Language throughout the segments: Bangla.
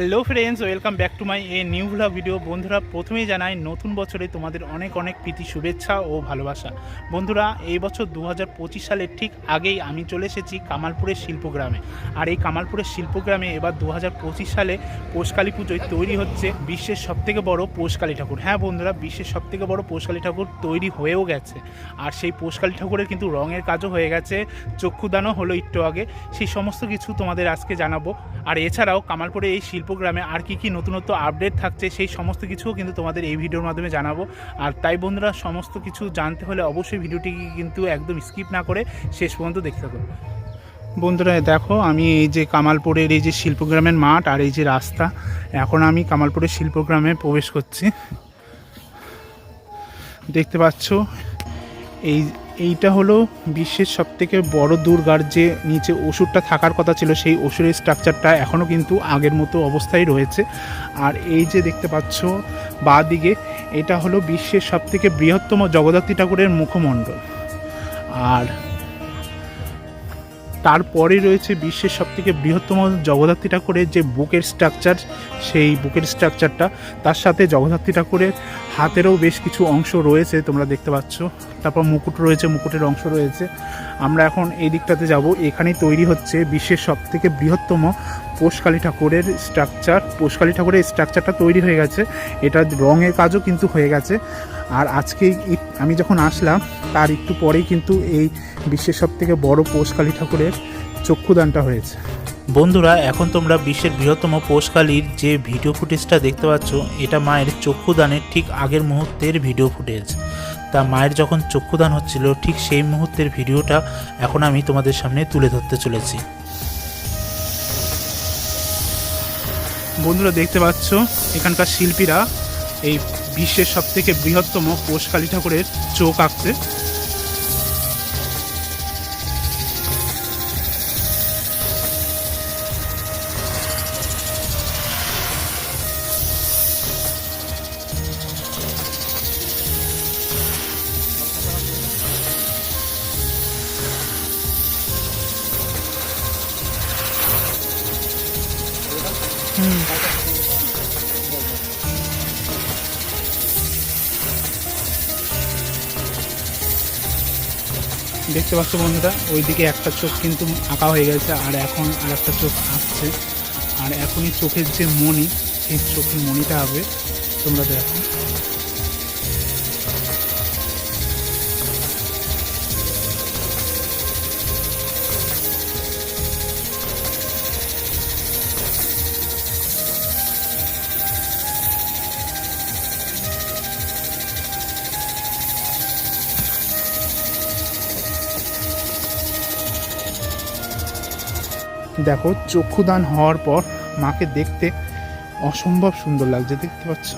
Hello friends, welcome back to my a new vlog video. বন্ধুরা, প্রথমেই জানাই, নতুন বছরে তোমাদের অনেক অনেক প্রীতি, শুভেচ্ছা ও ভালোবাসা। বন্ধুরা, এই বছর দু সালের ঠিক আগেই আমি চলে এসেছি কামালপুরের শিল্পগ্রামে। আর এই কামালপুরের শিল্পগ্রামে এবার দু পঁচিশ সালে পোষকালী পুজোয় তৈরি হচ্ছে বিশ্বের সবথেকে বড় পোষকালী ঠাকুর। হ্যাঁ বন্ধুরা, বিশ্বের সবথেকে বড় পোষকালী ঠাকুর তৈরি হয়েও গেছে। আর সেই পোষকালী ঠাকুরের কিন্তু রঙের কাজও হয়ে গেছে, চক্ষুদানও হলো একটু আগে। সেই সমস্ত কিছু তোমাদের আজকে জানাব। আর এছাড়াও কামালপুরে এই শিল্পগ্রামে আর কি কি নতুনত্ব আপডেট থাকছে, সেই সমস্ত কিছুও কিন্তু তোমাদের এই ভিডিওর মাধ্যমে জানাব। আর তাই বন্ধুরা, সমস্ত কিছু জানতে হলে অবশ্যই ভিডিওটি কিন্তু একদম স্কিপ না করে শেষ পর্যন্ত দেখতে থাকুন বন্ধুরা দেখো, আমি এই যে কামালপুরের এই যে শিল্পগ্রামের মাঠ আর এই যে রাস্তা, এখন আমি কামালপুরের শিল্পগ্রামে প্রবেশ করছি। দেখতে পাচ্ছ, এই এইটা হলো বিশ্বের সবথেকে বড় দুর্গার যে নিচে ওষুধটা থাকার কথা ছিল, সেই ওষুধের স্ট্রাকচারটা এখনও কিন্তু আগের মতো অবস্থায় রয়েছে। আর এই যে দেখতে পাচ্ছ বা দিকে এটা হলো বিশ্বের সবথেকে বৃহত্তম জগদ্ধাত্রী ঠাকুরের মুখমণ্ডল। আর তারপরে রয়েছে বিশ্বের সবথেকে বৃহত্তম জগদ্ধাত্রী ঠাকুরের যে বুকের স্ট্রাকচার সেই বুকের স্ট্রাকচারটা তার সাথে জগদ্ধাত্রী ঠাকুরের হাতেরও বেশ কিছু অংশ রয়েছে, তোমরা দেখতে পাচ্ছ। তারপর মুকুট রয়েছে, মুকুটের অংশ রয়েছে। আমরা এখন এই দিকটাতে যাব। এখানেই তৈরি হচ্ছে বিশ্বের সবথেকে বৃহত্তম পোষকালী ঠাকুরের স্ট্রাকচার পোষকালী ঠাকুরের স্ট্রাকচারটা তৈরি হয়ে গেছে। এটা রঙের কাজও কিন্তু হয়ে গেছে। আর আজকে আমি যখন আসলাম, তার একটু পরেই কিন্তু এই বিশ্বের সব থেকে বড় পোষকালী ঠাকুরের চক্ষুদানটা হয়েছে। বন্ধুরা, এখন তোমরা বিশ্বের বৃহত্তম পোষকালীর যে ভিডিও ফুটেজটা দেখতে পাচ্ছ, এটা মায়ের চক্ষুদানের ঠিক আগের মুহূর্তের ভিডিও ফুটেজ তা মায়ের যখন চক্ষুদান হচ্ছিল, ঠিক সেই মুহূর্তের ভিডিওটা এখন আমি তোমাদের সামনে তুলে ধরতে চলেছি। বন্ধুরা দেখতে পাচ্ছ এখানকার শিল্পীরা এই বিশ্বের সবথেকে বৃহত্তম পোষকালী ঠাকুরের চোখ আঁকছে দেখতে পাচ্ছ বন্ধুরা, ওইদিকে একটা চোখ কিন্তু আঁকা হয়ে গেছে, আর এখন আর একটা চোখ আসছে। আর এখনই চোখের যে মণি, সেই চোখের মণিটা হবে। তোমরা দেখো। দেখো, চক্ষুদান হওয়ার পর মাকে দেখতে অসম্ভব সুন্দর লাগছে, দেখতে পাচ্ছ?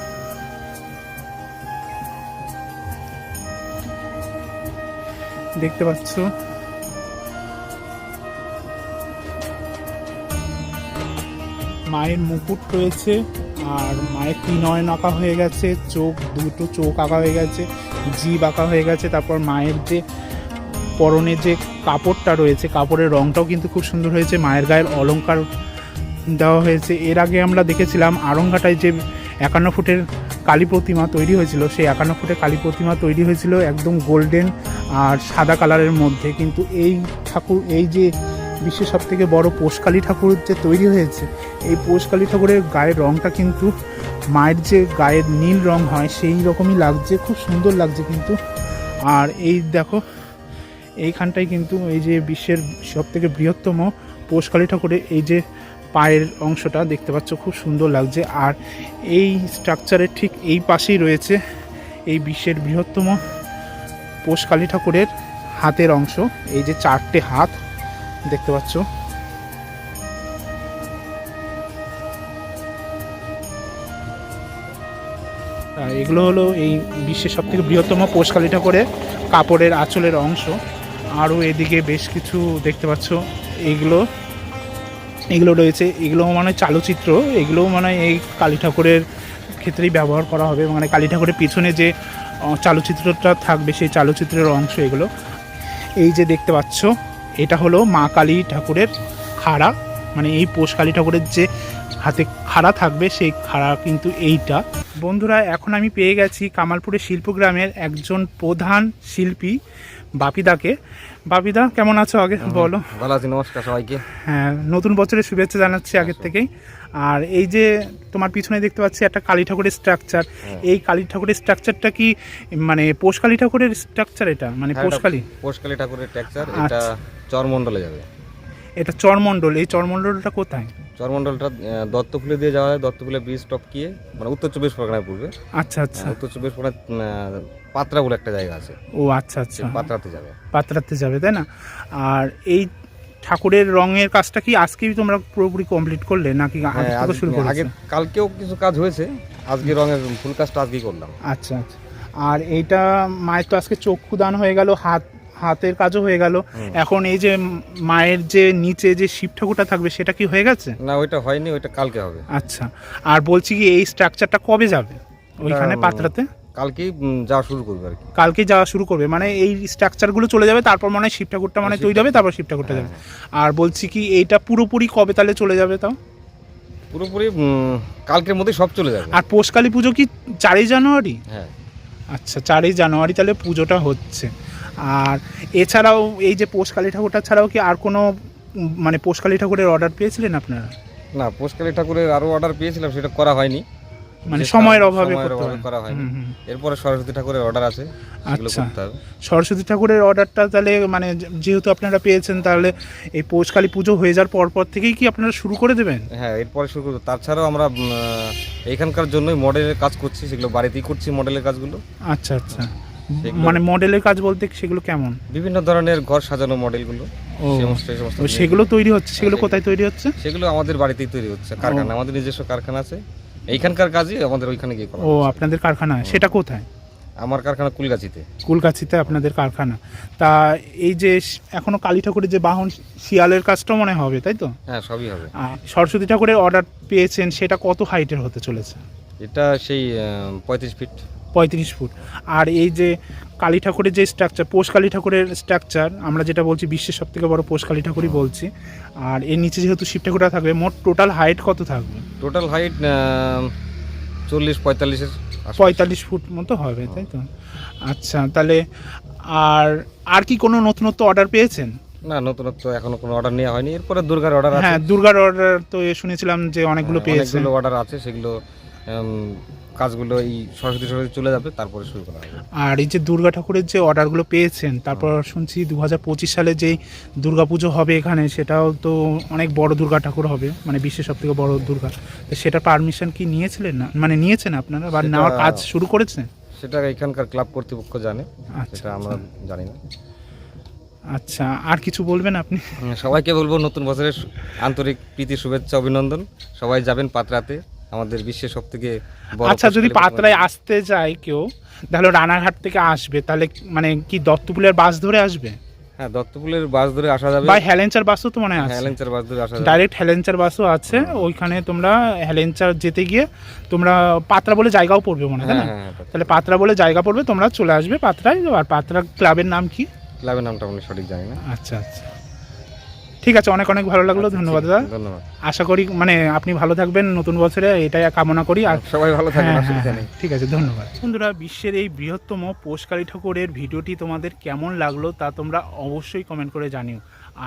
দেখতে পাচ্ছ? মায়ের মুকুট রয়েছে, আর মায়ের ত্রিনয়ন আঁকা হয়ে গেছে, চোখ, দুটো চোখ আঁকা হয়ে গেছে, জিভ আঁকা হয়ে গেছে, তারপর মায়ের যে পরনে যে কাপড়টা রয়েছে, কাপড়ের রংটাও কিন্তু খুব সুন্দর হয়েছে, মায়ের গায়ের অলংকার দেওয়া হয়েছে। এর আগে আমরা দেখেছিলাম আরঙ্গাটায় যে একান্ন ফুটের কালী প্রতিমা তৈরি হয়েছিল, সেই একান্ন ফুটের কালী প্রতিমা তৈরি হয়েছিল একদম গোল্ডেন আর সাদা কালারের মধ্যে। কিন্তু এই ঠাকুর, এই যে বিশ্বের সব থেকে বড় পোষকালী ঠাকুর যে তৈরি হয়েছে, এই পোষকালী ঠাকুরের গায়ের রংটা কিন্তু মায়ের যে গায়ের নীল রং হয়, সেই রকমই লাগছে, খুব সুন্দর লাগছে কিন্তু। আর এই দেখো এইখানটায় কিন্তু এই যে বিশ্বের সব থেকে বৃহত্তম পোষকালী ঠাকুরের এই যে পায়ের অংশটা দেখতে পাচ্ছ, খুব সুন্দর লাগছে। আর এই স্ট্রাকচারের ঠিক এই পাশেই রয়েছে এই বিশ্বের বৃহত্তম পোষকালী ঠাকুরের হাতের অংশ। এই যে চারটে হাত দেখতে পাচ্ছ। এগুলো হলো এই বিশ্বের সবথেকে বৃহত্তম পোষকালী ঠাকুরের কাপড়ের আঁচলের অংশ। আরও এদিকে বেশ কিছু দেখতে পাচ্ছ। এইগুলো এগুলো রয়েছে। এগুলো মানে চালচিত্র। এগুলোও মানে এই কালী ঠাকুরের ক্ষেত্রেই ব্যবহার করা হবে। মানে কালী ঠাকুরের পিছনে যে চালচিত্রটা থাকবে, সেই চালচিত্রের অংশ এগুলো। এই যে দেখতে পাচ্ছ, এটা হলো মা কালী ঠাকুরের খাড়া। মানে এই পোষ কালী ঠাকুরের যে হাতে খাড়া থাকবে, সেই খাড়া কিন্তু এইটা। বন্ধুরা এখন আমি পেয়ে গেছি কামালপুরের শিল্পগ্রামের একজন প্রধান শিল্পী বাপিদাকে। বাপিদা কেমন আছো আগে? বলো। ভালো আছি নমস্কার সবাইকে। হ্যাঁ নতুন বছরের শুভেচ্ছা জানাচ্ছি আগের থেকেই। আর এই যে তোমার পিছনে দেখতে পাচ্ছি একটা কালী ঠাকুরের স্ট্রাকচার এই কালী ঠাকুরের স্ট্রাকচারটা কি মানে পোষ কালী ঠাকুরের স্ট্রাকচার এটা? মানে হ্যাঁ, পোষকালী পোষকালী ঠাকুরের স্ট্রাকচার আচ্ছা। এটা চরমণ্ডলে যাবে। এটা চরমণ্ডল। এই চরমণ্ডলটা কোথায়? চরমণ্ডলটা আহ, দত্তফুলে দিয়ে যাওয়া হয়। দত্তফুলে ব্রিজ টপ গিয়ে মানে উত্তর চব্বিশ পরগনায় পড়বে। আচ্ছা আচ্ছা। উত্তর চব্বিশ পরগনায় পাত্রা বলে একটা জায়গা আছে। ও আচ্ছা আচ্ছা। পাত্রাতে যাবে। পাত্রাতে যাবে তাই না? আর এই ঠাকুরের রঙের কাজটা কি আজকেই তোমরা পুরোপুরি কমপ্লিট করলে নাকি আগে হ্যাঁ, আজ- শুরু করেছ? আগে কালকেও কিছু কাজ হয়েছে। আজকে রঙের ফুল কাজটা আজকেই করলাম। আচ্ছা আচ্ছা। আর এইটা মায়ের তো আজকে চক্ষু দান হয়ে গেল হাত হাতের কাজও হয়ে গেল। এখন এই যে মায়ের যে নিচে যে শিব ঠাকুরটা থাকবে সেটা কি হয়ে গেছে? না ওইটা হয়নি ওইটা কালকে হবে। আচ্ছা। আর বলছি কি এই স্ট্রাকচারটা কবে যাবে? ওইখানে পাত্রাতে? কালকেই যাওয়া শুরু করবে আর কি। কালকে যাওয়া শুরু করবে। মানে এই স্ট্রাকচারগুলো চলে যাবে তারপর মনে হয় শিব ঠাকুরটা মানে তৈরি হবে তারপর শিব ঠাকুরটা যাবে আর বলছি কি এইটা পুরোপুরি কবে তাহলে চলে যাবে তাও? পুরোপুরি কালকের মধ্যে সব চলে যাবে। আর পোষকালী পুজো কি চারই জানুয়ারি? হ্যাঁ। আচ্ছা চারই জানুয়ারি তাহলে পুজোটা হচ্ছে। আর এছাড়াও এই যে পোষকালী ঠাকুরটা ছাড়াও কি আর কোনো মানে পোষকালী ঠাকুরের অর্ডার পেয়েছিলেন আপনারা? না পোষকালী ঠাকুরের আরও অর্ডার পেয়েছিলাম সেটা করা হয়নি। মানে সময়ের অভাবে হয়। করা হয়নি। হুম। এরপরে সরস্বতী ঠাকুরের অর্ডার আছে আচ্ছা। সরস্বতী ঠাকুরের অর্ডারটা তাহলে মানে যেহেতু আপনারা পেয়েছেন তাহলে এই পৌষকালী পুজো হয়ে যাওয়ার পর পর থেকেই কি আপনারা শুরু করে দেবেন? হ্যাঁ এরপরে শুরু করব। তাছাড়াও আমরা এখানকার জন্যই মডেলের কাজ করছি সেগুলো বাড়িতেই করছি মডেলের কাজগুলো। আচ্ছা আচ্ছা। মানে মডেলের কাজ বলতে সেগুলো কেমন? বিভিন্ন ধরনের ঘর সাজানো মডেলগুলো সেগুলো তৈরি হচ্ছে? সেগুলো কোথায় তৈরি হচ্ছে? সেগুলো আমাদের বাড়িতেই তৈরি হচ্ছে। কারখানা আমাদের নিজস্ব কারখানা আছে। এইখানকার কাজই আমাদের ওইখানে গিয়ে করা ও আপনাদের কারখানা? সেটা কোথায়? আমার কারখানা কুলগাছিতে। কুলগাছিতে আপনাদের কারখানা। তা এই যে এখনও কালী ঠাকুরের যে বাহন শিয়ালের কাজটা মনে হবে তাই তো? হ্যাঁ সবই হবে। সরস্বতী ঠাকুরের অর্ডার পেয়েছেন সেটা কত হাইটের হতে চলেছে? এটা সেই পঁয়ত্রিশ ফিট পঁয়ত্রিশ ফুট। আর এই যে কালী ঠাকুরের যে স্ট্রাকচার পোষ কালী ঠাকুরের স্ট্রাকচার আমরা যেটা বলছি বিশ্বের সব থেকে বড় পোষ কালী ঠাকুরই বলছি। আর এর নিচে যেহেতু শিব ঠাকুরটা থাকবে মোট টোটাল হাইট কত থাকবে? টোটাল হাইট চল্লিশ পঁয়তাল্লিশের পঁয়তাল্লিশ ফুট মতো হবে তাই তো? আচ্ছা তাহলে আর আর কি কোনো নতুনত্ব অর্ডার পেয়েছেন? না নতুনত্ব এখনও কোনো অর্ডার নেওয়া হয়নি। এরপরে দুর্গার অর্ডার হ্যাঁ দুর্গার অর্ডার তো শুনেছিলাম যে অনেকগুলো হ্যাঁ, অনেকগুলো অর্ডার আছে সেগুলো কাজগুলো এই সরস্বতী সরস্বতী চলে যাবে তারপরে শুরু করা হবে। আর এই যে দুর্গা ঠাকুরের যে অর্ডারগুলো পেয়েছেন তারপর শুনছি দু হাজার পঁচিশ সালে যেই দুর্গা পুজো হবে এখানে সেটাও তো অনেক বড় দুর্গা ঠাকুর হবে মানে বিশ্বের সব থেকে বড় দুর্গা। তো সেটার পারমিশন কি নিয়েছিলেন না? মানে নিয়েছেন আপনারা বা সেটা- নেওয়ার কাজ শুরু করেছেন? সেটা এখানকার ক্লাব কর্তৃপক্ষ জানে আচ্ছা সেটা আমরা জানি না। আচ্ছা আর কিছু বলবেন আপনি? সবাইকে বলব নতুন বছরের আন্তরিক প্রীতি শুভেচ্ছা অভিনন্দন। সবাই যাবেন পাত্রাতে। আমাদের বিশ্বের সব থেকে আচ্ছা যদি পাত্রায় আসতে যায় কেউ তাহলে রানাঘাট থেকে আসবে তাহলে মানে কি দত্তপুলের বাস ধরে আসবে? হ্যাঁ দত্তপুলের বাস ধরে আসা যাবে। বা হেলেঞ্চার বাসও তো মনে হয় আছে। হ্যালেন্সার বাস ধরে আসা যাবে। ডাইরেক্ট হেলেঞ্চার বাসও আছে ওইখানে তোমরা হেলেঞ্চার যেতে গিয়ে তোমরা পাত্রা বলে জায়গাও পড়বে মনে হয় হ্যাঁ না? হ্যাঁ হ্যাঁ, তাহলে পাত্রা বলে জায়গা পড়বে তোমরা চলে আসবে পাত্রায় আর পাত্রা ক্লাবের নাম কি? ক্লাবের নামটা আমি সঠিক জানি না। আচ্ছা আচ্ছা। ঠিক আছে অনেক অনেক ভালো লাগল ধন্যবাদ দাদা। ধন্যবাদ। আশা করি মানে আপনি ভালো থাকবেন নতুন বছরে এটাই কামনা করি আর সবাই ভালো থাকবেন হ্যাঁ, অসুবিধা হ্যাঁ, নেই। ঠিক আছে ধন্যবাদ। বন্ধুরা বিশ্বের এই বৃহত্তম পোষকালী ঠাকুরের ভিডিওটি তোমাদের কেমন লাগল তা তোমরা অবশ্যই কমেন্ট করে জানিও।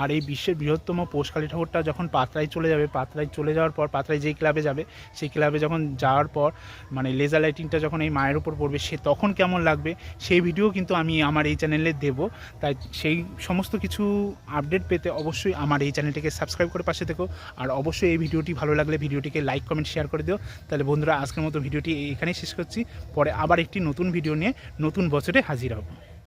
আর এই বিশ্বের বৃহত্তম পোষকালী ঠাকুরটা যখন পাত্রায় চলে যাবে পাত্রায় চলে যাওয়ার পর পাত্রায় যেই ক্লাবে যাবে, সেই ক্লাবে যখন যাওয়ার পর মানে লেজার লাইটিংটা যখন এই মায়ের উপর পড়বে, সে তখন কেমন লাগবে, সেই ভিডিও কিন্তু আমি আমার এই চ্যানেলে দেব। তাই সেই সমস্ত কিছু আপডেট পেতে অবশ্যই আমার এই চ্যানেলটিকে সাবস্ক্রাইব করে পাশে থেকো। আর অবশ্যই এই ভিডিওটি ভালো লাগলে ভিডিওটিকে লাইক কমেন্ট শেয়ার করে দিও। তাহলে বন্ধুরা, আজকের মতো ভিডিওটি এখানেই শেষ করছি। পরে আবার একটি নতুন ভিডিও নিয়ে নতুন বছরে হাজির হব।